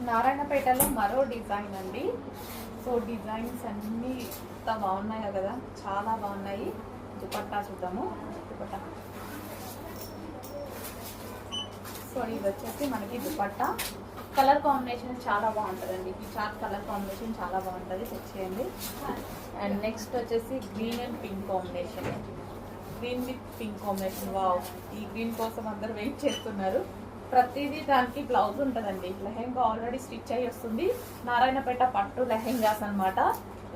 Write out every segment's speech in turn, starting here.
నారాయణపేటలో మరో డిజైన్ అండి. So designs అన్నీ ఎంత బాగున్నాయో కదా చాలా బాగున్నాయి. దుపట్టా చూద్దాము. దుపట్టా. సో ఇది వచ్చేసి మనకి దుపట్టా. కలర్ కాంబినేషన్ చాలా బాగుంటుందండి. ఈ చార్ట్ కలర్ కాంబినేషన్ చాలా బాగుంటుంది. చెక్ చేయండి. అండ్ నెక్స్ట్ వచ్చేసి green and pink combination. Green with pink combination. Wow. ఈ గ్రీన్ కోసం అందరు వెయిట్ చేస్తున్నారు. ప్రతిదీ దానికి బ్లౌజ్ ఉంటుందండి. లెహెంగా ఆల్రెడీ స్టిచ్ అయ్యి వస్తుంది. నారాయణపేట పట్టు లెహెంగాస్ అనమాట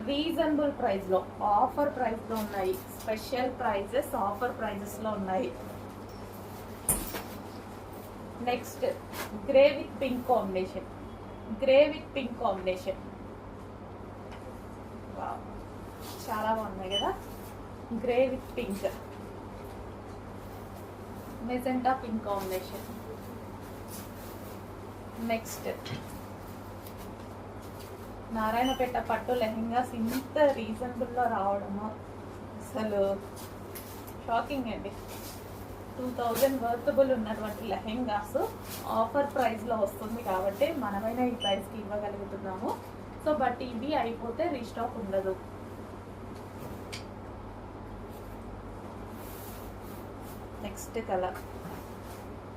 రీజనబుల్ ప్రైస్లో ఆఫర్ ప్రైస్లో ఉన్నాయి. స్పెషల్ ప్రైజెస్ ఆఫర్ ప్రైజెస్లో ఉన్నాయి. Next grey with pink combination grey with pink combination చాలా బాగున్నాయి కదా? Grey with pink magenta pink combination next Narayanpet పట్టు లెహెంగాస్ ఇంత రీజనబుల్లో రావడము. అసలు షాకింగ్ అండి. టూ థౌజండ్ వర్తబుల్ ఉన్నటువంటి లెహెంగాస్ ఆఫర్ ప్రైస్లో వస్తుంది కాబట్టి మనమైనా ఈ ప్రైస్కి ఇవ్వగలుగుతున్నాము. సో బట్ ఇవి అయిపోతే రీస్టాక్ ఉండదు. నెక్స్ట్ కలర్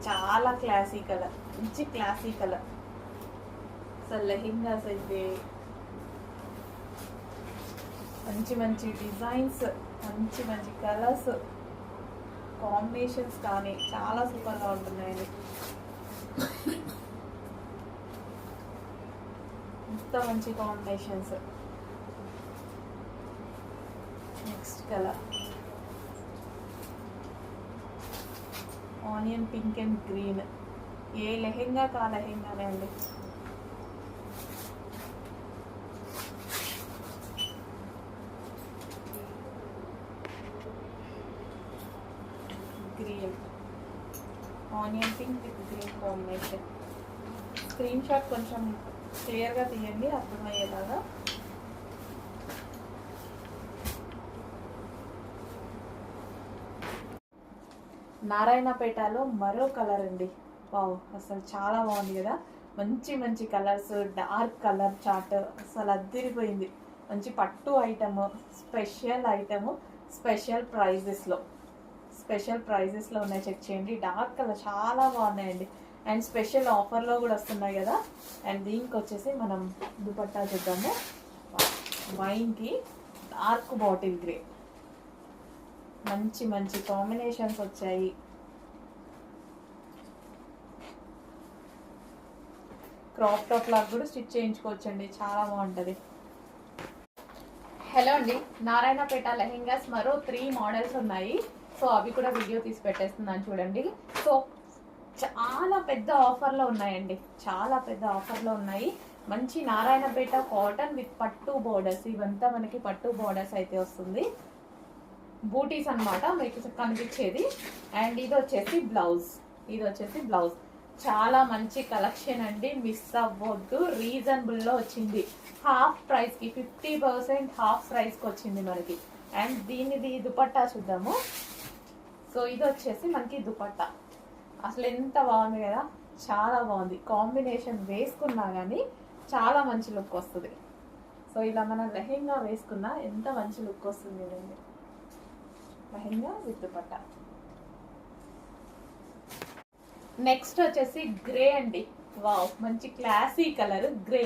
చాలా క్లాసీ కలర్ మంచి క్లాసీ కలర్ అసలు లెహెంగాస్ అయితే మంచి మంచి డిజైన్స్ మంచి మంచి కలర్స్ కాంబినేషన్స్ కానీ చాలా సూపర్గా ఉంటున్నాయండి. ఇంత మంచి combinations next colour onion pink and green. ఏ లెహెంగా కా లెహెంగానే అండి? Green. Onion pink with green combination. Screen shot కొంచెం క్లియర్గా తీయండి అర్థమయ్యేలాగా. నారాయణపేటలో మరో కలర్ అండి. వావ్ అసలు చాలా బాగుంది కదా. మంచి మంచి కలర్స్ డార్క్ కలర్ చార్ట్. అసలు అద్దరిపోయింది. మంచి పట్టు ఐటమ్ స్పెషల్ ఐటమ్ స్పెషల్ ప్రైజెస్లో స్పెషల్ ప్రైజెస్లో ఉన్నాయి. చెక్ చేయండి. డార్క్ కలర్ చాలా బాగున్నాయండి. అండ్ స్పెషల్ ఆఫర్లో కూడా వస్తున్నాయి కదా. అండ్ దీనికి వచ్చేసి మనం దుపట్టా చూద్దాము. వైన్కి డార్క్ బాటిల్ గ్రే. మంచి మంచి కాంబినేషన్స్ వచ్చాయి. క్రాప్ టాప్ లాగా కూడా స్టిచ్ చేయించుకోవచ్చండి. చాలా బాగుంటుంది. హలో అండి. నారాయణపేట లెహెంగాస్ మరో త్రీ మోడల్స్ ఉన్నాయి. సో అవి కూడా వీడియో తీసి పెట్టేస్తున్నాను చూడండి. సో చాలా పెద్ద ఆఫర్లో ఉన్నాయండి. చాలా పెద్ద ఆఫర్లో ఉన్నాయి. మంచి నారాయణపేట కాటన్ విత్ పట్టు బోర్డర్స్ ఇవంతా మనకి పట్టు బోర్డర్స్ అయితే వస్తుంది. బూటీస్ అన్నమాట మీకు కనిపించేది. అండ్ ఇది వచ్చేసి బ్లౌజ్. ఇది వచ్చేసి బ్లౌజ్. చాలా మంచి కలెక్షన్ అండి. మిస్ అవ్వద్దు. రీజనబుల్లో వచ్చింది. హాఫ్ ప్రైస్కి ఫిఫ్టీ పర్సెంట్ హాఫ్ ప్రైస్కి వచ్చింది మనకి. అండ్ దీనిది దుపట్టా చూద్దాము. సో ఇది వచ్చేసి మనకి దుపట్టా. అసలు ఎంత బాగుంది కదా. చాలా బాగుంది. కాంబినేషన్ వేసుకున్నా కానీ చాలా మంచి లుక్ వస్తుంది. సో ఇలా మనం లెహెంగా వేసుకున్నా ఎంత మంచి లుక్ వస్తుంది అండి లెహెంగా విత్ దుపట్టా నెక్స్ట్ వచ్చేసి గ్రే అండి. వావ్ మంచి క్లాసీ కలర్ గ్రే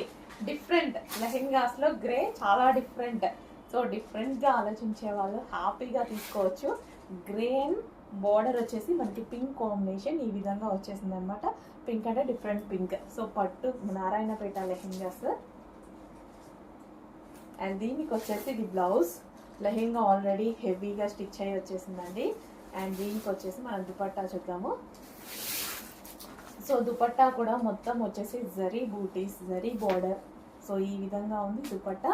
డిఫరెంట్ లెహెంగాస్లో గ్రే చాలా డిఫరెంట్ సో డిఫరెంట్గా ఆలోచించే వాళ్ళు హ్యాపీగా తీసుకోవచ్చు. గ్రీన్ బార్డర్ వచ్చేసి మనకి పింక్ కాంబినేషన్ ఈ విధంగా వచ్చేసింది అనమాట పింక్ అంటే డిఫరెంట్ పింక్ సో పట్టు నారాయణపేట లెహెంగాస్ అండ్ దీనికి వచ్చేసి ఇది బ్లౌజ్ లెహెంగా ఆల్రెడీ హెవీగా స్టిచ్ అయ్యి వచ్చేసిందండి. అండ్ దీనికి వచ్చేసి మనం దుపట్టా చూద్దాము. సో దుపట్టా కూడా మొత్తం వచ్చేసి జరీ బూటీస్ జరీ బార్డర్. సో ఈ విధంగా ఉంది దుపట్టా.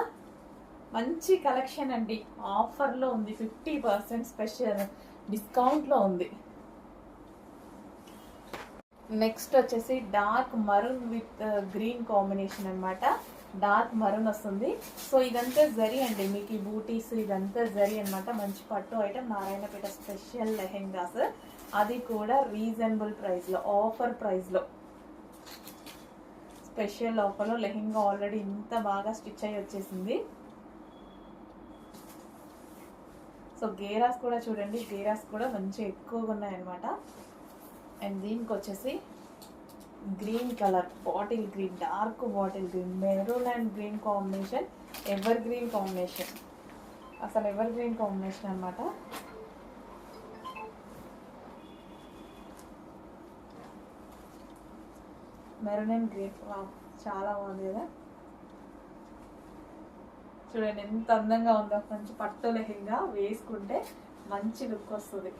మంచి కలెక్షన్ అండి. ఆఫర్లో ఉంది ఫిఫ్టీ పర్సెంట్ స్పెషల్ డిస్కౌంట్లో ఉంది. నెక్స్ట్ వచ్చేసి dark maroon with green combination అన్నమాట. డార్క్ మరూన్ వస్తుంది. సో ఇదంతా జరీ అండి. మీకు ఈ బూటీస్ ఇదంతా జరీ అన్నమాట. మంచి పట్టు ఐటమ్. నారాయణపేట స్పెషల్ లెహెంగాస్. అది కూడా రీజనబుల్ ప్రైస్లో ఆఫర్ ప్రైస్లో. స్పెషల్ ఆఫర్లో లెహెంగా ఆల్రెడీ ఇంత బాగా స్టిచ్ అయ్యి వచ్చేసింది. సో గేరాస్ కూడా చూడండి. గేరాస్ కూడా మంచిగా ఎక్కువగా ఉన్నాయన్నమాట. అండ్ దీనికి వచ్చేసి green colour bottle green dark bottle green maroon and green combination evergreen combination అసలు ఎవర్ గ్రీన్ కాంబినేషన్ అనమాట మెరూన్ అండ్ గ్రీన్ చాలా బాగుంది కదా. చూడండి ఎంత అందంగా ఉందో మంచి పట్టు లెహంగా వేసుకుంటే మంచి లుక్ వస్తుంది.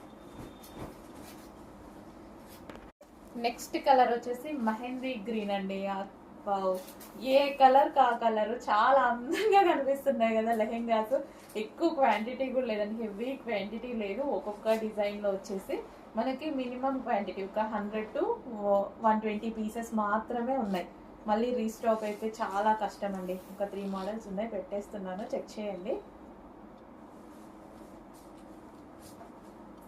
నెక్స్ట్ కలర్ వచ్చేసి మెహందీ గ్రీన్ అండి. ఆ ఏ కలర్ కా కలర్? చాలా అందంగా కనిపిస్తున్నాయి కదా లెహెంగాస్. ఎక్కువ క్వాంటిటీ కూడా లేదండి. హెవీ క్వాంటిటీ లేదు. ఒక్కొక్క డిజైన్లో వచ్చేసి మనకి మినిమం క్వాంటిటీ ఒక hundred to one twenty pieces మాత్రమే ఉన్నాయి. మళ్ళీ రీస్టాక్ అయితే చాలా కష్టం అండి. ఒక త్రీ మోడల్స్ ఉన్నాయి. పెట్టేస్తున్నాను. చెక్ చేయండి.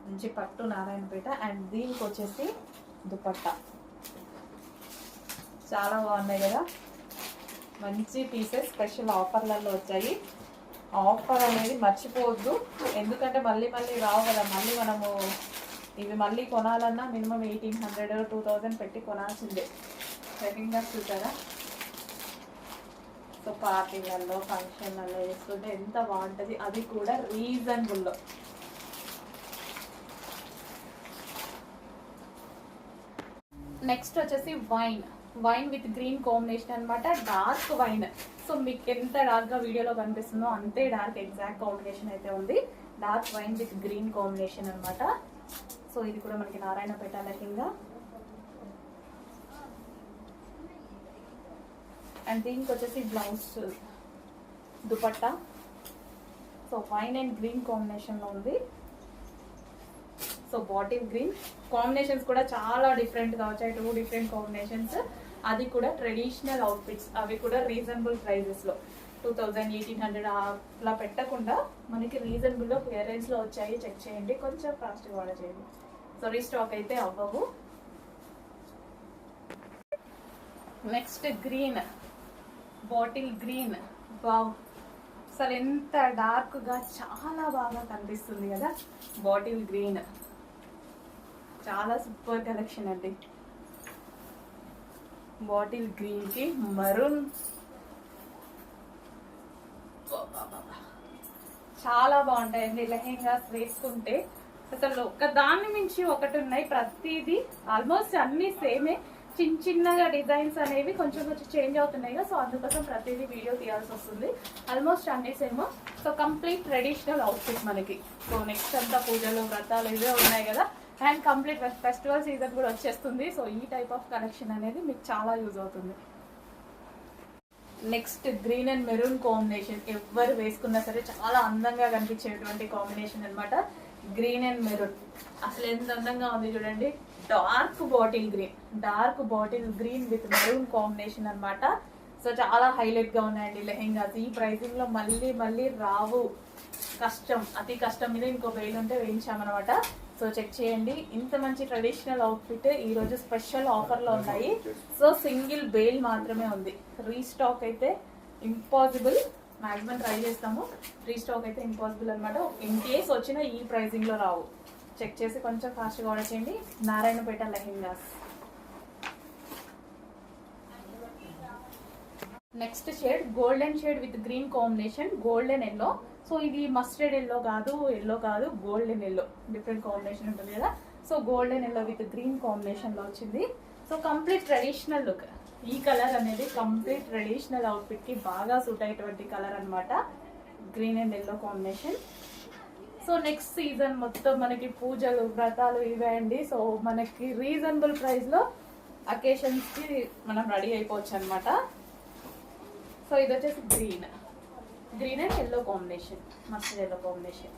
మంచి పట్టు నారాయణపేట అండ్ దీనికి వచ్చేసి దుపట్టా. చాలా బాగున్నాయి కదా? మంచి పీసెస్ స్పెషల్ ఆఫర్లలో వచ్చాయి. ఆఫర్ అనేది మర్చిపోవద్దు. ఎందుకంటే మళ్ళీ మళ్ళీ రావు కదా మళ్ళీ మనము ఇవి మళ్ళీ కొనాలన్నా minimum eighteen hundred two thousand పెట్టి కొనాల్సిందే. సెకండ్గా చూసారా? సో పార్టీలలో ఫంక్షన్లలో వేసుకుంటే ఎంత బాగుంటుంది అది కూడా రీజనబుల్లో. నెక్స్ట్ వచ్చేసి wine wine with green combination అనమాట డార్క్ వైన్ సో మీకు ఎంత డార్క్గా వీడియోలో కనిపిస్తుందో అంతే డార్క్ ఎగ్జాక్ట్ కాంబినేషన్ అయితే ఉంది. Dark wine with green combination అనమాట సో ఇది కూడా మనకి నారాయణపేట లెహంగా. అండ్ దీనికి వచ్చేసి blouse dupatta. So wine and green కాంబినేషన్లో ఉంది. సో బాటిల్ గ్రీన్ కాంబినేషన్స్ కూడా చాలా డిఫరెంట్ వచ్చాయి. టూ డిఫరెంట్ కాంబినేషన్స్ అది కూడా ట్రెడిషనల్ అవుట్ఫిట్స్ అవి కూడా రీజనబుల్ ప్రైజెస్లో టూ థౌజండ్ ఎయిటీన్ హండ్రెడ్ అలా పెట్టకుండా మనకి రీజనబుల్లో క్లియరెన్స్లో వచ్చాయి. చెక్ చేయండి. కొంచెం ఫాస్ట్గా ఆర్డర్ చేయండి. సో రీస్టాక్ అయితే అవ్వవు. Next green bottle green wow అసలు ఎంత డార్క్గా చాలా బాగా కనిపిస్తుంది కదా. బాటిల్ గ్రీన్ చాలా సూపర్ కలెక్షన్ అండి. బాటిల్ గ్రీన్కి మరూన్. చాలా బాగుంటాయండి లెహెంగాస్ వేసుకుంటే. అసలు ఒక దాన్ని మించి ఒకటి ఉన్నాయి. ప్రతిదీ ఆల్మోస్ట్ అన్ని సేమే. చిన్న చిన్నగా డిజైన్స్ అనేవి కొంచెం కొంచెం చేంజ్ అవుతున్నాయి కదా సో అందుకోసం ప్రతిదీ వీడియో తీయాల్సి వస్తుంది. ఆల్మోస్ట్ అన్ని same. So complete traditional outfit మనకి. సో నెక్స్ట్ అంతా పూజలు వ్రతాలు ఇవే ఉన్నాయి కదా. అండ్ కంప్లీట్ ఫెస్టివల్ సీజన్ కూడా వచ్చేస్తుంది. సో ఈ టైప్ ఆఫ్ కలెక్షన్ అనేది మీకు చాలా యూజ్ అవుతుంది. Next green and maroon combination. ఎవరు వేసుకున్నా సరే చాలా అందంగా కనిపించేటువంటి కాంబినేషన్ అనమాట గ్రీన్ అండ్ మెరూన్. అసలు ఎంత అందంగా ఉంది చూడండి. Dark bottle green. Dark bottle green with maroon combination అనమాట సో చాలా హైలైట్గా ఉన్నాయండి లెహెంగాస్. ఈ ప్రైసింగ్లో మళ్ళీ మళ్ళీ రావు. కష్టం. అతి కష్టం మీద ఇంకో వేలు ఉంటే వేయించామన్నమాట. సో చెక్ చేయండి. ఇంత మంచి ట్రెడిషనల్ అవుట్ఫిట్ ఈ రోజు స్పెషల్ ఆఫర్లో ఉన్నాయి. సో సింగిల్ బేల్ మాత్రమే ఉంది. రీస్టాక్ అయితే ఇంపాసిబుల్ మ్యాక్సిమం ట్రై చేస్తాము. రీస్టాక్ అయితే ఇంపాసిబుల్ అనమాట ఇన్ కేస్ వచ్చిన ఈ ప్రైజింగ్లో రావు. చెక్ చేసి కొంచెం ఫాస్ట్గా ఆర్డర్ చేయండి. Narayanpet lehengas. Next shade golden shade with green combination golden yellow so ఇది మస్టర్డ్ ఎల్లో కాదు ఎల్లో కాదు గోల్డెన్ ఎల్లో డిఫరెంట్ కాంబినేషన్ ఉంటుంది కదా. So golden yellow with green కాంబినేషన్లో వచ్చింది. సో కంప్లీట్ ట్రెడిషనల్ లుక్ ఈ కలర్ అనేది కంప్లీట్ ట్రెడిషనల్ అవుట్ఫిట్కి బాగా సూట్ అయ్యేటువంటి కలర్ అనమాట green and yellow combination so next season మొత్తం మనకి పూజలు వ్రతాలు ఇవే అండి. సో మనకి రీజనబుల్ ప్రైస్లో అకేషన్స్కి మనం రెడీ అయిపోవచ్చు అనమాట సో ఇది వచ్చేసి green green and yellow combination mustard yellow combination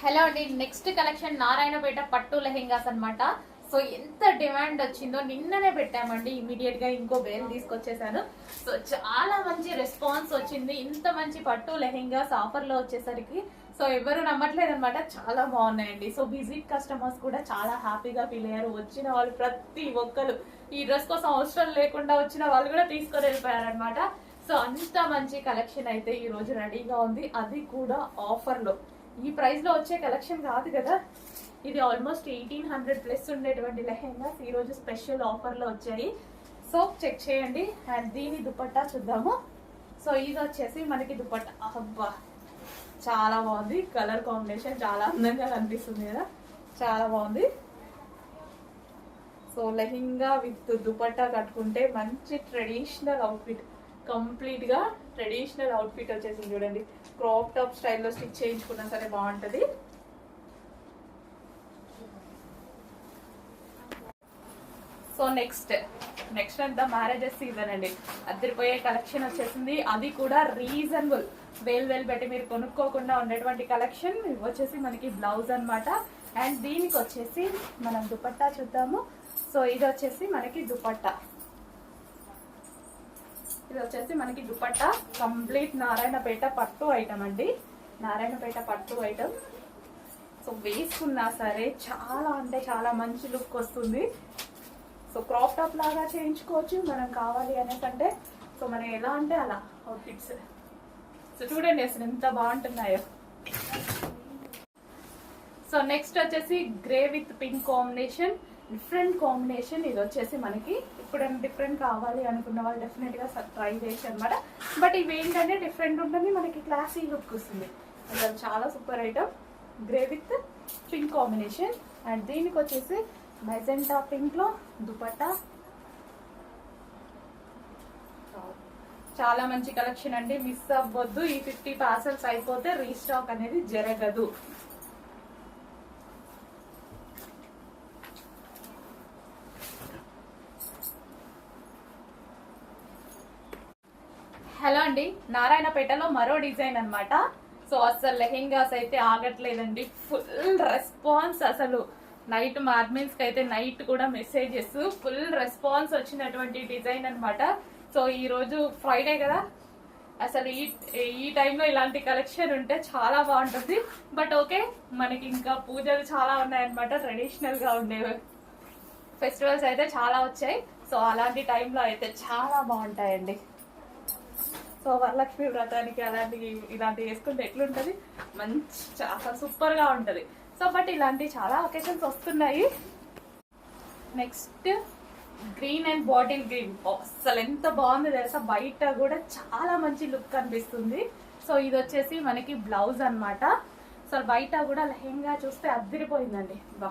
hello అండి. నెక్స్ట్ కలెక్షన్ నారాయణపేట పట్టు లెహెంగాస్ అన్నమాట. సో ఎంత డిమాండ్ వచ్చిందో నిన్ననే పెట్టామండి. ఇమీడియట్గా ఇంకో బేల్ తీసుకొచ్చేసాను. సో చాలా మంచి రెస్పాన్స్ వచ్చింది. ఇంత మంచి పట్టు లెహెంగాస్ ఆఫర్లో వచ్చేసరికి. సో ఎవరు నమ్మట్లేదు అనమాట చాలా బాగున్నాయండి. సో విజిట్ కస్టమర్స్ కూడా చాలా హ్యాపీగా ఫీల్ అయ్యారు. వచ్చిన వాళ్ళు ప్రతి ఒక్కరు. ఈ డ్రెస్ కోసం అవసరం లేకుండా వచ్చిన వాళ్ళు కూడా తీసుకొని వెళ్ళిపోయారనమాట సో అంత మంచి కలెక్షన్ అయితే ఈ రోజు రెడీగా ఉంది. అది కూడా ఆఫర్లో. ఈ ప్రైస్లో వచ్చే కలెక్షన్ కాదు కదా? ఇది ఆల్మోస్ట్ ఎయిటీన్ హండ్రెడ్ ప్లస్ ఉండేటువంటి లెహెంగాస్ ఈ రోజు స్పెషల్ ఆఫర్లో వచ్చాయి. సో చెక్ చేయండి. అండ్ దీని దుపట్టా చూద్దాము. సో ఇది వచ్చేసి మనకి దుపట్టా. అబ్బా! చాలా బాగుంది. కలర్ కాంబినేషన్ చాలా అందంగా కనిపిస్తుంది కదా? చాలా బాగుంది. సో లెహింగా విత్ దుపట్టా కట్టుకుంటే మంచి ట్రెడిషనల్ అవుట్ఫిట్ కంప్లీట్గా ట్రెడిషనల్ అవుట్ఫిట్ వచ్చేసింది చూడండి. క్రాప్ టాప్ స్టైల్లో స్టిచ్ చేయించుకున్నా సరే బాగుంటుంది. సో నెక్స్ట్ నెక్స్ట్ అంతా మ్యారేజెస్ సీజన్ అండి. అద్దరిపోయే కలెక్షన్ వచ్చేసింది. అది కూడా రీజనబుల్. వేలు వేలు పెట్టి మీరు కొనుక్కోకుండా ఉండేటువంటి కలెక్షన్. వచ్చేసి మనకి బ్లౌజ్ అన్నమాట. అండ్ దీనికి వచ్చేసి మనం దుపట్టా చూద్దాము. సో ఇది వచ్చేసి మనకి దుపట్టా. ఇది వచ్చేసి మనకి దుపట్టా. కంప్లీట్ నారాయణపేట పట్టు ఐటమ్ అండి. నారాయణపేట పట్టు ఐటమ్. సో వేసుకున్నా సరే చాలా అంటే చాలా మంచి లుక్ వస్తుంది. సో క్రాప్ టాప్ లాగా చేయించుకోవచ్చు. మనం కావాలి అనేకంటే సో మనం ఎలా అంటే అలా. అవుట్ఫిట్స్ సో చూడండి అసలు ఎంత బాగుంటున్నాయో. సో నెక్స్ట్ వచ్చేసి grey with pink combination different combination ఇది వచ్చేసి మనకి ఇప్పుడు డిఫరెంట్ కావాలి అనుకున్న వాళ్ళు డెఫినెట్గా ట్రై చేయొచ్చు అనమాట బట్ ఇవి ఏంటంటే డిఫరెంట్ ఉంటుంది మనకి క్లాసీ లుక్ వస్తుంది. అసలు చాలా super item grey with pink combination and దీనికి వచ్చేసి మెజెంటా పింక్లో దుపట్టా. చాలా మంచి కలెక్షన్ అండి. మిస్ అవ్వద్దు. ఈ ఫిఫ్టీ పార్సల్స్ అయిపోతే రీస్టాక్ అనేది జరగదు. హలో అండి. నారాయణపేటలో మరో డిజైన్ అనమాట సో అసలు లెహెంగాస్ అయితే ఆగట్లేదండి. ఫుల్ రెస్పాన్స్ అసలు. నైట్ మా కి అయితే నైట్ కూడా మెసేజెస్. ఫుల్ రెస్పాన్స్ వచ్చినటువంటి డిజైన్ అనమాట సో ఈ రోజు ఫ్రైడే కదా. అసలు ఈ ఈ టైంలో ఇలాంటి కలెక్షన్ ఉంటే చాలా బాగుంటుంది. బట్ ఓకే మనకి ఇంకా పూజలు చాలా ఉన్నాయన్నమాట. ట్రెడిషనల్గా ఉండేవి. ఫెస్టివల్స్ అయితే చాలా వచ్చాయి. సో అలాంటి టైంలో అయితే చాలా బాగుంటాయండి. సో వరలక్ష్మి వ్రతానికి అలాంటివి ఇలాంటివి వేసుకుంటే ఎట్లుంటుంది? మంచి చాలా సూపర్గా ఉంటుంది. సో బట్ ఇలాంటి చాలా ఒకేషన్స్ వస్తున్నాయి. Next green and bottle green. అసలు ఎంత బాగుంది తెలుసా? బయట కూడా చాలా మంచి లుక్ అనిపిస్తుంది. సో ఇది వచ్చేసి మనకి బ్లౌజ్ అన్నమాట. సో బయట కూడా లెహెంగా చూస్తే అద్దరిపోయిందండి. బా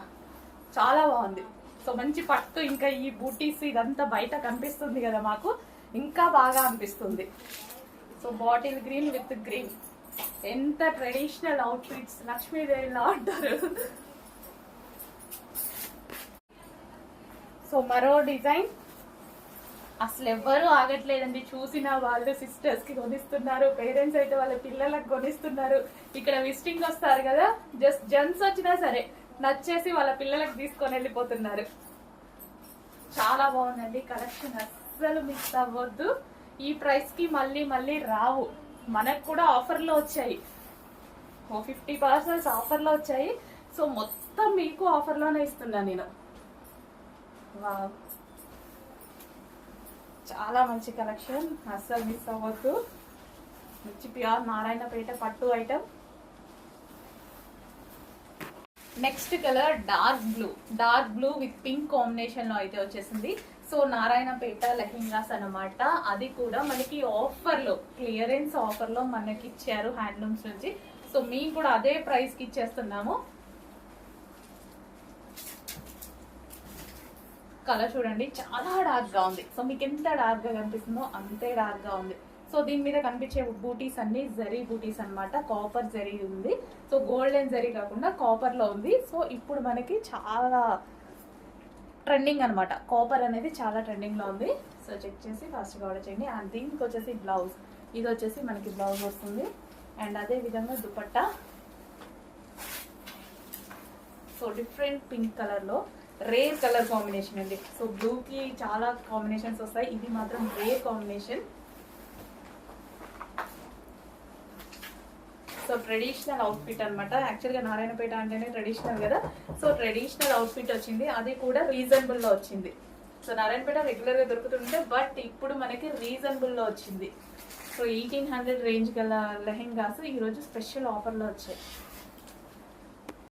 చాలా బాగుంది. సో మంచి పట్టు ఇంకా ఈ బూటీస్ ఇదంతా బయట కనిపిస్తుంది కదా మాకు. ఇంకా బాగా అనిపిస్తుంది. So bottle green with green ఎంత ట్రెడిషనల్ అవుట్ఫిట్స్ లక్ష్మీదేవిలా అంటారు సో మరో డిజైన్ అసలు ఎవ్వరూ ఆగట్లేదండి. చూసిన వాళ్ళు సిస్టర్స్కి కొనిస్తున్నారు. పేరెంట్స్ అయితే వాళ్ళ పిల్లలకు కొనిస్తున్నారు. ఇక్కడ విజిటింగ్ వస్తారు కదా. జస్ట్ జెంట్స్ వచ్చినా సరే నచ్చేసి వాళ్ళ పిల్లలకు తీసుకొని వెళ్ళిపోతున్నారు. చాలా బాగుందండి. కలెక్షన్ అస్సలు మిస్ అవ్వద్దు. ఈ ప్రైస్కి మళ్ళీ మళ్ళీ రావు. మనకు కూడా ఆఫర్లో వచ్చాయి. ఓ ఫిఫ్టీ పర్సెంట్స్ ఆఫర్లో వచ్చాయి. సో మొత్తం మీకు ఆఫర్లోనే ఇస్తున్నాను ఇస్తున్నా నేను. వావ్ చాలా మంచి కలెక్షన్ అస్సలు మిస్ అవ్వద్దు. మంచి ప్యూర్ నారాయణపేట పట్టు item next colour dark blue dark blue with pink కాంబినేషన్లో అయితే వచ్చేసింది. సో నారాయణపేట లెహింగాస్ అనమాట అది కూడా మనకి ఆఫర్లో క్లియరెన్స్ ఆఫర్లో మనకి ఇచ్చారు హ్యాండ్లూమ్స్ నుంచి. సో మేము కూడా అదే ప్రైస్కి ఇచ్చేస్తున్నాము. కలర్ చూడండి చాలా డార్క్గా ఉంది. సో మీకు ఎంత డార్క్గా కనిపిస్తుందో అంతే డార్క్గా ఉంది. సో దీని మీద కనిపించే బూటీస్ అన్ని జరీ బూటీస్ అన్నమాట. కాపర్ జరీ ఉంది. సో గోల్డెన్ జరీ కాకుండా కాపర్లో ఉంది. సో ఇప్పుడు మనకి చాలా ట్రెండింగ్ అనమాట కాపర్ అనేది చాలా ట్రెండింగ్లో ఉంది. సో చెక్ చేసి ఫాస్ట్గా ఆర్డర్ చేయండి. అండ్ దీనికి వచ్చేసి బ్లౌజ్ ఇది వచ్చేసి మనకి బ్లౌజ్ వస్తుంది. అండ్ అదే విధంగా దుపట్టా. సో డిఫరెంట్ పింక్ కలర్లో రేర్ కలర్ కాంబినేషన్ అండి. సో బ్లూకి చాలా కాంబినేషన్స్ వస్తాయి. ఇది మాత్రం rare combination so traditional outfit అనమాట యాక్చువల్గా నారాయణపేట అంటేనే ట్రెడిషనల్ కదా. సో ట్రెడిషనల్ అవుట్ఫిట్ వచ్చింది. అది కూడా రీజనబుల్లో వచ్చింది. సో నారాయణపేట రెగ్యులర్గా దొరుకుతుంటే బట్ ఇప్పుడు మనకి రీజనబుల్లో వచ్చింది. సో ఎయిటీన్ హండ్రెడ్ రేంజ్ గల లెహెంగాస్ ఈరోజు స్పెషల్ ఆఫర్లో వచ్చాయి.